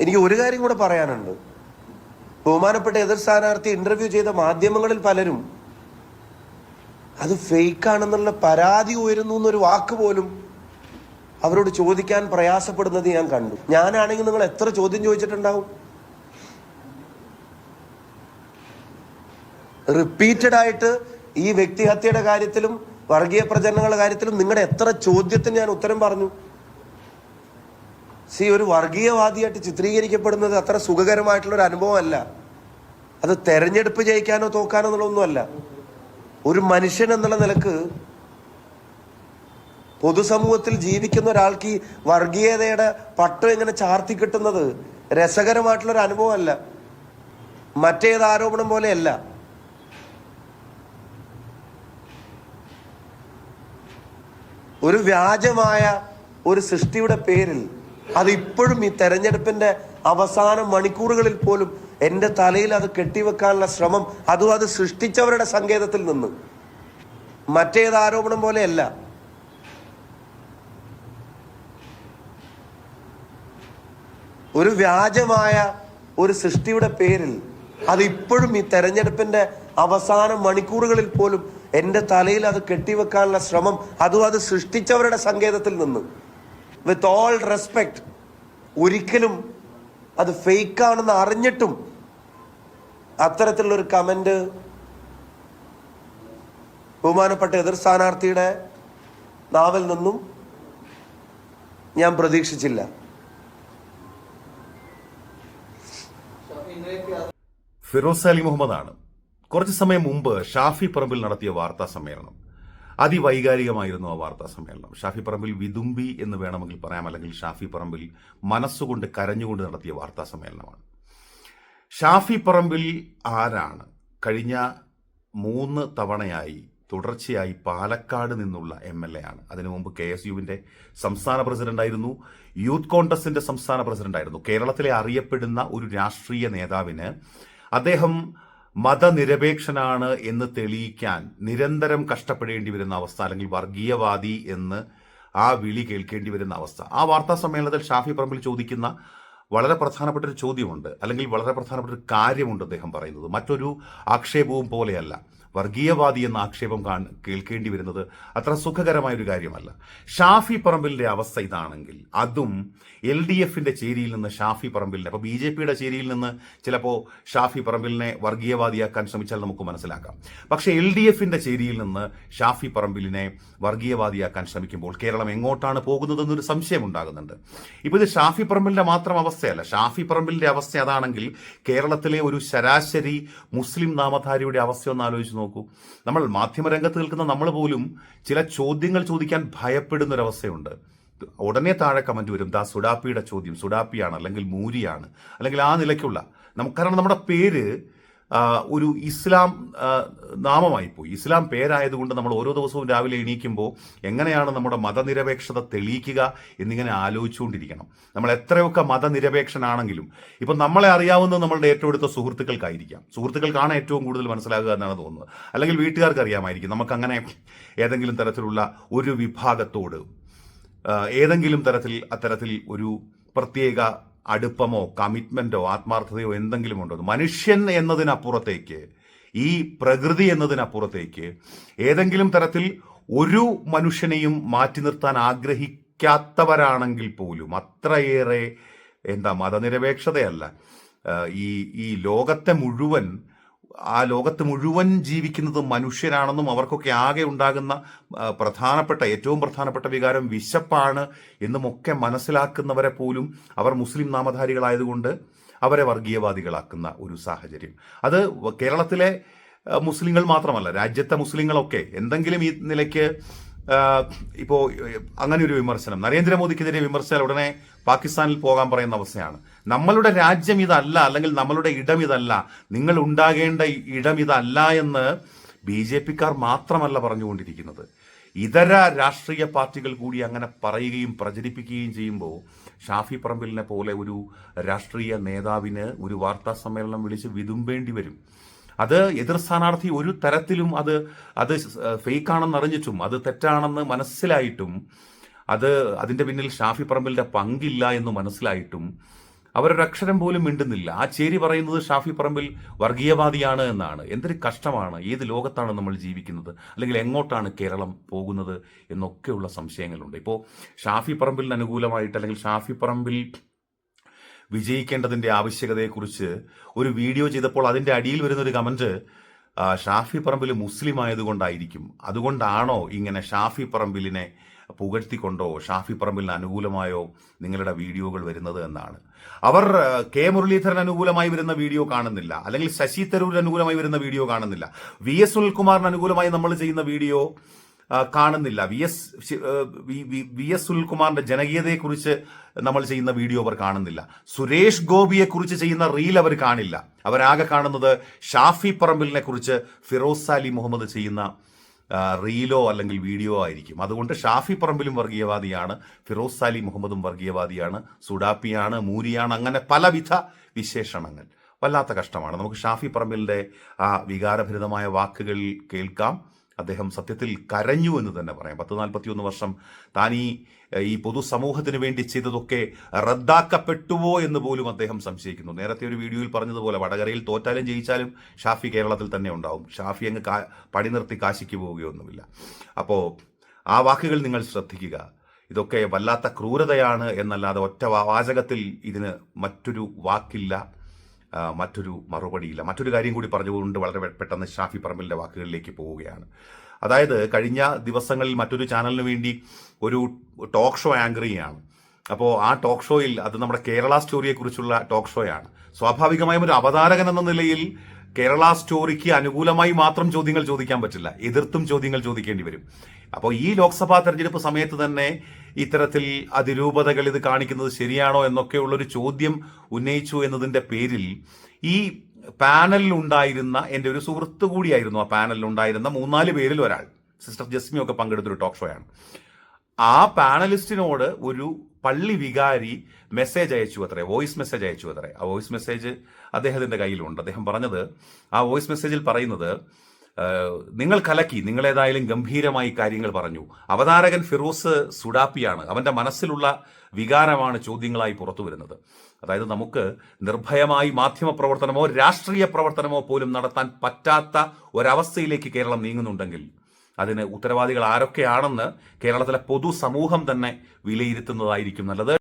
എനിക്ക് ഒരു കാര്യം കൂടെ പറയാനുണ്ട്. ബഹുമാനപ്പെട്ട എതിർ സ്ഥാനാർത്ഥി ഇന്റർവ്യൂ ചെയ്ത മാധ്യമങ്ങളിൽ പലരും അത് ഫേക്ക് ആണെന്നുള്ള പരാതി ഉയരുന്നു എന്നൊരു വാക്ക് പോലും അവരോട് ചോദിക്കാൻ പ്രയാസപ്പെടുന്നത് ഞാൻ കണ്ടു. ഞാനാണെങ്കിൽ നിങ്ങൾ എത്ര ചോദ്യം ചോദിച്ചിട്ടുണ്ടാവും? റിപ്പീറ്റഡ് ആയിട്ട് ഈ വ്യക്തിഹത്യയുടെ കാര്യത്തിലും വർഗീയ പ്രചരണങ്ങളുടെ കാര്യത്തിലും നിങ്ങളുടെ എത്ര ചോദ്യത്തിന് ഞാൻ ഉത്തരം പറഞ്ഞു? സി ഒരു വർഗീയവാദിയായിട്ട് ചിത്രീകരിക്കപ്പെടുന്നത് അത്ര സുഖകരമായിട്ടുള്ള ഒരു അനുഭവമല്ല. അത് തെരഞ്ഞെടുപ്പ് ജയിക്കാനോ തോക്കാനോ എന്നുള്ളതൊന്നുമല്ല. ഒരു മനുഷ്യൻ എന്നുള്ള നിലയ്ക്ക് പൊതുസമൂഹത്തിൽ ജീവിക്കുന്ന ഒരാൾക്ക് ഈ വർഗീയതയുടെ പട്ടം ഇങ്ങനെ ചാർത്തി കിട്ടുന്നത് രസകരമായിട്ടുള്ളൊരു അനുഭവമല്ല. മറ്റേത് ആരോപണം പോലെയല്ല. ഒരു വ്യാജമായ ഒരു സൃഷ്ടിയുടെ പേരിൽ അത് ഇപ്പോഴും ഈ തെരഞ്ഞെടുപ്പിന്റെ അവസാന മണിക്കൂറുകളിൽ പോലും എന്റെ തലയിൽ അത് കെട്ടിവെക്കാനുള്ള ശ്രമം അതും അത് സൃഷ്ടിച്ചവരുടെ സങ്കേതത്തിൽ നിന്ന്. മറ്റേത് ആരോപണം പോലെയല്ല. ഒരു വ്യാജമായ ഒരു സൃഷ്ടിയുടെ പേരിൽ അത് ഇപ്പോഴും ഈ തെരഞ്ഞെടുപ്പിന്റെ അവസാന മണിക്കൂറുകളിൽ പോലും എന്റെ തലയിൽ അത് കെട്ടിവെക്കാനുള്ള ശ്രമം അതും അത് സൃഷ്ടിച്ചവരുടെ സങ്കേതത്തിൽ നിന്ന്. വിത്ത് ഓൾ റെസ്പെക്ട് ഒരിക്കലും അത് ഫേക്ക് ആണെന്ന് അറിഞ്ഞിട്ടും അത്തരത്തിലുള്ളൊരു കമന്റ് ബഹുമാനപ്പെട്ട എതിർ സ്ഥാനാർത്ഥിയുടെ നാവിൽ നിന്നും ഞാൻ പ്രതീക്ഷിച്ചില്ല. ഫിറോസ് അലി മുഹമ്മദാണ്. കുറച്ച് സമയം മുമ്പ് ഷാഫി പറമ്പിൽ നടത്തിയ വാർത്താ സമ്മേളനം. അതിവൈകാരികമായിരുന്നു ആ വാർത്താ സമ്മേളനം. ഷാഫി പറമ്പിൽ വിതുമ്പി എന്ന് വേണമെങ്കിൽ പറയാം. അല്ലെങ്കിൽ ഷാഫി പറമ്പിൽ മനസ്സുകൊണ്ട് കരഞ്ഞുകൊണ്ട് നടത്തിയ വാർത്താ സമ്മേളനമാണ്. ഷാഫി പറമ്പിൽ ആരാണ്? കഴിഞ്ഞ മൂന്ന് തവണയായി തുടർച്ചയായി പാലക്കാട് നിന്നുള്ള എം എൽ എ ആണ്. അതിനു മുമ്പ് കെ എസ് യുവിന്റെ സംസ്ഥാന പ്രസിഡന്റായിരുന്നു യൂത്ത് കോൺഗ്രസിന്റെ സംസ്ഥാന പ്രസിഡന്റായിരുന്നു കേരളത്തിലെ അറിയപ്പെടുന്ന ഒരു രാഷ്ട്രീയ നേതാവിന് അദ്ദേഹം മതനിരപേക്ഷനാണ് എന്ന് തെളിയിക്കാൻ നിരന്തരം കഷ്ടപ്പെടേണ്ടി വരുന്ന അവസ്ഥ അല്ലെങ്കിൽ വർഗീയവാദി എന്ന് ആ വിളി കേൾക്കേണ്ടി വരുന്ന അവസ്ഥ. ആ വാർത്താ സമ്മേളനത്തിൽ ഷാഫി പറമ്പിൽ ചോദിക്കുന്ന വളരെ പ്രധാനപ്പെട്ട ഒരു ചോദ്യമുണ്ട് അല്ലെങ്കിൽ വളരെ പ്രധാനപ്പെട്ട ഒരു കാര്യമുണ്ട് അദ്ദേഹം പറയുന്നത്. മറ്റൊരു ആക്ഷേപവും പോലെയല്ല. വർഗീയവാദി എന്ന ആക്ഷേപം കാണ് കേൾക്കേണ്ടി വരുന്നത് അത്ര സുഖകരമായ ഒരു കാര്യമല്ല. ഷാഫി പറമ്പിലിന്റെ അവസ്ഥ ഇതാണെങ്കിൽ അതും എൽ ഡി എഫിന്റെ ചേരിയിൽ നിന്ന് ഷാഫി പറമ്പിലിനെ അപ്പോൾ ബി ജെ പിയുടെ ചേരിയിൽ നിന്ന് ചിലപ്പോൾ ഷാഫി പറമ്പിലിനെ വർഗീയവാദിയാക്കാൻ ശ്രമിച്ചാൽ നമുക്ക് മനസ്സിലാക്കാം. പക്ഷേ എൽ ഡി എഫിന്റെ ചേരിയിൽ നിന്ന് ഷാഫി പറമ്പിലിനെ വർഗീയവാദിയാക്കാൻ ശ്രമിക്കുമ്പോൾ കേരളം എങ്ങോട്ടാണ് പോകുന്നതെന്നൊരു സംശയം ഉണ്ടാകുന്നുണ്ട്. ഇപ്പൊ ഇത് ഷാഫി പറമ്പിലിന്റെ മാത്രം അവസ്ഥയല്ല. ഷാഫി പറമ്പിലിന്റെ അവസ്ഥ അതാണെങ്കിൽ കേരളത്തിലെ ഒരു ശരാശരി മുസ്ലിം നാമധാരിയുടെ അവസ്ഥ ഒന്ന് ആലോചിച്ച് നോക്കൂ. നമ്മൾ മാധ്യമരംഗത്ത് നിൽക്കുന്ന നമ്മൾ പോലും ചില ചോദ്യങ്ങൾ ചോദിക്കാൻ ഭയപ്പെടുന്ന ഒരു അവസ്ഥയുണ്ട് ഉടനെ താഴെ കമന്റ് വരും. ദാ സുഡാപ്പിയുടെ ചോദ്യം. സുഡാപ്പിയാണ് അല്ലെങ്കിൽ മൂരിയാണ്. അല്ലെങ്കിൽ ആ നിലയ്ക്കുള്ള. നമുക്ക് കാരണം നമ്മുടെ പേര് ഒരു ഇസ്ലാം നാമമായിപ്പോയി. നാമമായി പോയി ഇസ്ലാം പേരായതുകൊണ്ട് നമ്മൾ ഓരോ ദിവസവും രാവിലെ എണീക്കുമ്പോൾ എങ്ങനെയാണ് നമ്മുടെ മതനിരപേക്ഷത തെളിയിക്കുക എന്നിങ്ങനെ ആലോചിച്ചുകൊണ്ടിരിക്കണം. നമ്മൾ എത്രയൊക്കെ മതനിരപേക്ഷനാണെങ്കിലും ഇപ്പം നമ്മളെ അറിയാവുന്നത് നമ്മളുടെ ഏറ്റവും അടുത്ത സുഹൃത്തുക്കൾക്കായിരിക്കാം. സുഹൃത്തുക്കൾക്കാണ് ഏറ്റവും കൂടുതൽ മനസ്സിലാകുക എന്നാണ് തോന്നുന്നത്. അല്ലെങ്കിൽ വീട്ടുകാർക്ക് അറിയാമായിരിക്കും നമുക്കങ്ങനെ ഏതെങ്കിലും തരത്തിലുള്ള ഒരു വിഭാഗത്തോട് ഏതെങ്കിലും തരത്തിൽ അത്തരത്തിൽ ഒരു പ്രത്യേക അടുപ്പമോ കമ്മിറ്റ്മെന്റോ ആത്മാർത്ഥതയോ എന്തെങ്കിലും ഉണ്ടോ? മനുഷ്യൻ എന്നതിനപ്പുറത്തേക്ക് ഈ പ്രകൃതി എന്നതിനപ്പുറത്തേക്ക് ഏതെങ്കിലും തരത്തിൽ ഒരു മനുഷ്യനെയും മാറ്റി നിർത്താൻ ആഗ്രഹിക്കാത്തവരാണെങ്കിൽ പോലും അത്രയേറെ എന്താ മതനിരപേക്ഷതയല്ല. ഈ ഈ ലോകത്തെ മുഴുവൻ ആ ലോകത്ത് മുഴുവൻ ജീവിക്കുന്നത് മനുഷ്യരാണെന്നും അവർക്കൊക്കെ ആകെ ഉണ്ടാകുന്ന പ്രധാനപ്പെട്ട ഏറ്റവും പ്രധാനപ്പെട്ട വികാരം വിശപ്പാണ് എന്നുമൊക്കെ മനസ്സിലാക്കുന്നവരെ പോലും അവർ മുസ്ലിം നാമധാരികളായതുകൊണ്ട് അവരെ വർഗീയവാദികളാക്കുന്ന ഒരു സാഹചര്യം. അത് കേരളത്തിലെ മുസ്ലിങ്ങൾ മാത്രമല്ല രാജ്യത്തെ മുസ്ലിങ്ങളൊക്കെ എന്തെങ്കിലും ഈ നിലയ്ക്ക് ആ, ഇപ്പോ ഏഹ്, അങ്ങനെ ഒരു വിമർശനം. നരേന്ദ്രമോദിക്കെതിരെ വിമർശിച്ചാൽ ഉടനെ പാകിസ്ഥാനിൽ പോകാൻ പറയുന്ന അവസ്ഥയാണ്. നമ്മളുടെ രാജ്യം ഇതല്ല അല്ലെങ്കിൽ നമ്മളുടെ ഇടം ഇതല്ല. നിങ്ങൾ ഉണ്ടാകേണ്ട ഇടം ഇതല്ല എന്ന് ബി ജെ പിക്കാർ മാത്രമല്ല പറഞ്ഞുകൊണ്ടിരിക്കുന്നത്. ഇതര രാഷ്ട്രീയ പാർട്ടികൾ കൂടി അങ്ങനെ പറയുകയും പ്രചരിപ്പിക്കുകയും ചെയ്യുമ്പോൾ ഷാഫി പറമ്പിലിനെ പോലെ ഒരു രാഷ്ട്രീയ നേതാവിന് ഒരു വാർത്താ സമ്മേളനം വിളിച്ച് വിതുമ്പേണ്ടി വരും. അത് എതിർ സ്ഥാനാർത്ഥി ഒരു തരത്തിലും അത് അത് ഫേക്ക് ആണെന്ന് അറിഞ്ഞിട്ടും അത് തെറ്റാണെന്ന് മനസ്സിലായിട്ടും അത് അതിന്റെ പിന്നിൽ ഷാഫി പറമ്പിലിന്റെ പങ്കില്ല എന്ന് മനസ്സിലായിട്ടും അവരൊരക്ഷരം പോലും മിണ്ടുന്നില്ല. ആ ചേരി പറയുന്നത് ഷാഫി പറമ്പിൽ വർഗീയവാദിയാണ് എന്നാണ്. എന്തൊരു കഷ്ടമാണ്. ഏത് ലോകത്താണ് നമ്മൾ ജീവിക്കുന്നത്? അല്ലെങ്കിൽ എങ്ങോട്ടാണ് കേരളം പോകുന്നത്? എന്നൊക്കെയുള്ള സംശയങ്ങളുണ്ട്. ഇപ്പോൾ ഷാഫി പറമ്പിലിന് അനുകൂലമായിട്ട് അല്ലെങ്കിൽ ഷാഫി പറമ്പിൽ വിജയിക്കേണ്ടതിന്റെ ആവശ്യകതയെക്കുറിച്ച് ഒരു വീഡിയോ ചെയ്തപ്പോൾ അതിന്റെ അടിയിൽ വരുന്ന ഒരു കമന്റ് ഷാഫി പറമ്പിൽ മുസ്ലിം ആയതുകൊണ്ടായിരിക്കും. അതുകൊണ്ടാണോ ഇങ്ങനെ ഷാഫി പറമ്പിലിനെ പുകഴ്ത്തിക്കൊണ്ടോ ഷാഫി പറമ്പിലിന് അനുകൂലമായോ നിങ്ങളുടെ വീഡിയോകൾ വരുന്നത് എന്നാണ്. അവർ കെ മുരളീധരൻ അനുകൂലമായി വരുന്ന വീഡിയോ കാണുന്നില്ല. അല്ലെങ്കിൽ ശശി തരൂരിന് അനുകൂലമായി വരുന്ന വീഡിയോ കാണുന്നില്ല. വി എസ് സുനിൽകുമാറിന് അനുകൂലമായി നമ്മൾ ചെയ്യുന്ന വീഡിയോ കാണുന്നില്ല. വി എസ് വി- എസ് സുനിൽകുമാറിന്റെ ജനകീയതയെക്കുറിച്ച് നമ്മൾ ചെയ്യുന്ന വീഡിയോ അവർ കാണുന്നില്ല. സുരേഷ് ഗോപിയെക്കുറിച്ച് ചെയ്യുന്ന റീൽ അവർ കാണില്ല. അവരാകെ കാണുന്നത് ഷാഫി പറമ്പിലിനെ കുറിച്ച് ഫിറോസ് അലി മുഹമ്മദ് ചെയ്യുന്ന റീലോ അല്ലെങ്കിൽ വീഡിയോ ആയിരിക്കും. അതുകൊണ്ട് ഷാഫി പറമ്പിലും വർഗീയവാദിയാണ് ഫിറോസ് അലി മുഹമ്മദും വർഗീയവാദിയാണ് സുഡാപ്പിയാണ് മൂരിയാണ് അങ്ങനെ പലവിധ വിശേഷണങ്ങൾ. വല്ലാത്ത കഷ്ടമാണ്. നമുക്ക് ഷാഫി പറമ്പിലിന്റെ ആ വികാരഭരിതമായ വാക്കുകൾ കേൾക്കാം. അദ്ദേഹം സത്യത്തിൽ കരഞ്ഞു എന്ന് തന്നെ പറയാം. പത്ത് നാൽപ്പത്തിയൊന്ന് വർഷം താൻ ഈ ഈ പൊതുസമൂഹത്തിന് വേണ്ടി ചെയ്തതൊക്കെ റദ്ദാക്കപ്പെട്ടുവോ എന്ന് പോലും അദ്ദേഹം സംശയിക്കുന്നു. നേരത്തെ ഒരു വീഡിയോയിൽ പറഞ്ഞതുപോലെ വടകരയിൽ തോറ്റാലും ജയിച്ചാലും ഷാഫി കേരളത്തിൽ തന്നെ ഉണ്ടാവും. ഷാഫി അങ്ങ് കാ നിർത്തി കാശിക്ക് പോവുകയൊന്നുമില്ല അപ്പോൾ ആ വാക്കുകൾ നിങ്ങൾ ശ്രദ്ധിക്കുക. ഇതൊക്കെ വല്ലാത്ത ക്രൂരതയാണ് എന്നല്ലാതെ ഒറ്റ വാചകത്തിൽ ഇതിന് മറ്റൊരു വാക്കില്ല. മറ്റൊരു മറുപടിയില്ല. മറ്റൊരു കാര്യം കൂടി പറഞ്ഞുകൊണ്ട് വളരെ പെട്ടെന്ന് ഷാഫി പറമ്പിലിന്റെ വാക്കുകളിലേക്ക് പോവുകയാണ്. അതായത് കഴിഞ്ഞ ദിവസങ്ങളിൽ മറ്റൊരു ചാനലിന് വേണ്ടി ഒരു ടോക്ക് ഷോ ആങ്കർ ചെയ്യാണ്. അപ്പോൾ ആ ടോക്ക് ഷോയിൽ അത് നമ്മുടെ കേരള സ്റ്റോറിയെക്കുറിച്ചുള്ള ടോക്ക് ഷോയാണ്. സ്വാഭാവികമായും ഒരു അവതാരകൻ എന്ന നിലയിൽ കേരള സ്റ്റോറിക്ക് അനുകൂലമായി മാത്രം ചോദ്യങ്ങൾ ചോദിക്കാൻ പറ്റില്ല. എതിർത്തും ചോദ്യങ്ങൾ ചോദിക്കേണ്ടി വരും. അപ്പോൾ ഈ ലോക്സഭാ തെരഞ്ഞെടുപ്പ് സമയത്ത് തന്നെ ഇത്തരത്തിൽ അതിരൂപതകൾ ഇത് കാണിക്കുന്നത് ശരിയാണോ എന്നൊക്കെയുള്ളൊരു ചോദ്യം ഉന്നയിച്ചു എന്നതിന്റെ പേരിൽ ഈ പാനലിൽ ഉണ്ടായിരുന്ന എന്റെ ഒരു സുഹൃത്ത് കൂടിയായിരുന്നു ആ പാനലിൽ ഉണ്ടായിരുന്ന മൂന്നാൽ പേരിൽ ഒരാൾ. സിസ്റ്റർ ജസ്മി ഒക്കെ പങ്കെടുത്തൊരു ടോക്ക് ഷോയാണ്. ആ പാനലിസ്റ്റിനോട് ഒരു പള്ളി വികാരി മെസ്സേജ് അയച്ചു അത്രേ വോയിസ് മെസ്സേജ് അയച്ചു അത്രേ ആ വോയിസ് മെസ്സേജ് അദ്ദേഹത്തിന്റെ കയ്യിലുണ്ട്. അദ്ദേഹം പറഞ്ഞത് ആ വോയിസ് മെസ്സേജിൽ പറയുന്നത് നിങ്ങൾ കലക്കി നിങ്ങളേതായാലും ഗംഭീരമായി കാര്യങ്ങൾ പറഞ്ഞു. അവതാരകൻ ഫിറോസ് സുഡാപ്പിയാണ്. അവന്റെ മനസ്സിലുള്ള വികാരമാണ് ചോദ്യങ്ങളായി പുറത്തു വരുന്നത്. അതായത് നമുക്ക് നിർഭയമായി മാധ്യമ പ്രവർത്തനമോ രാഷ്ട്രീയ പ്രവർത്തനമോ പോലും നടത്താൻ പറ്റാത്ത ഒരവസ്ഥയിലേക്ക് കേരളം നീങ്ങുന്നുണ്ടെങ്കിൽ അതിന് ഉത്തരവാദികൾ ആരൊക്കെയാണെന്ന് കേരളത്തിലെ പൊതുസമൂഹം തന്നെ വിലയിരുത്തുന്നതായിരിക്കും നല്ലത്.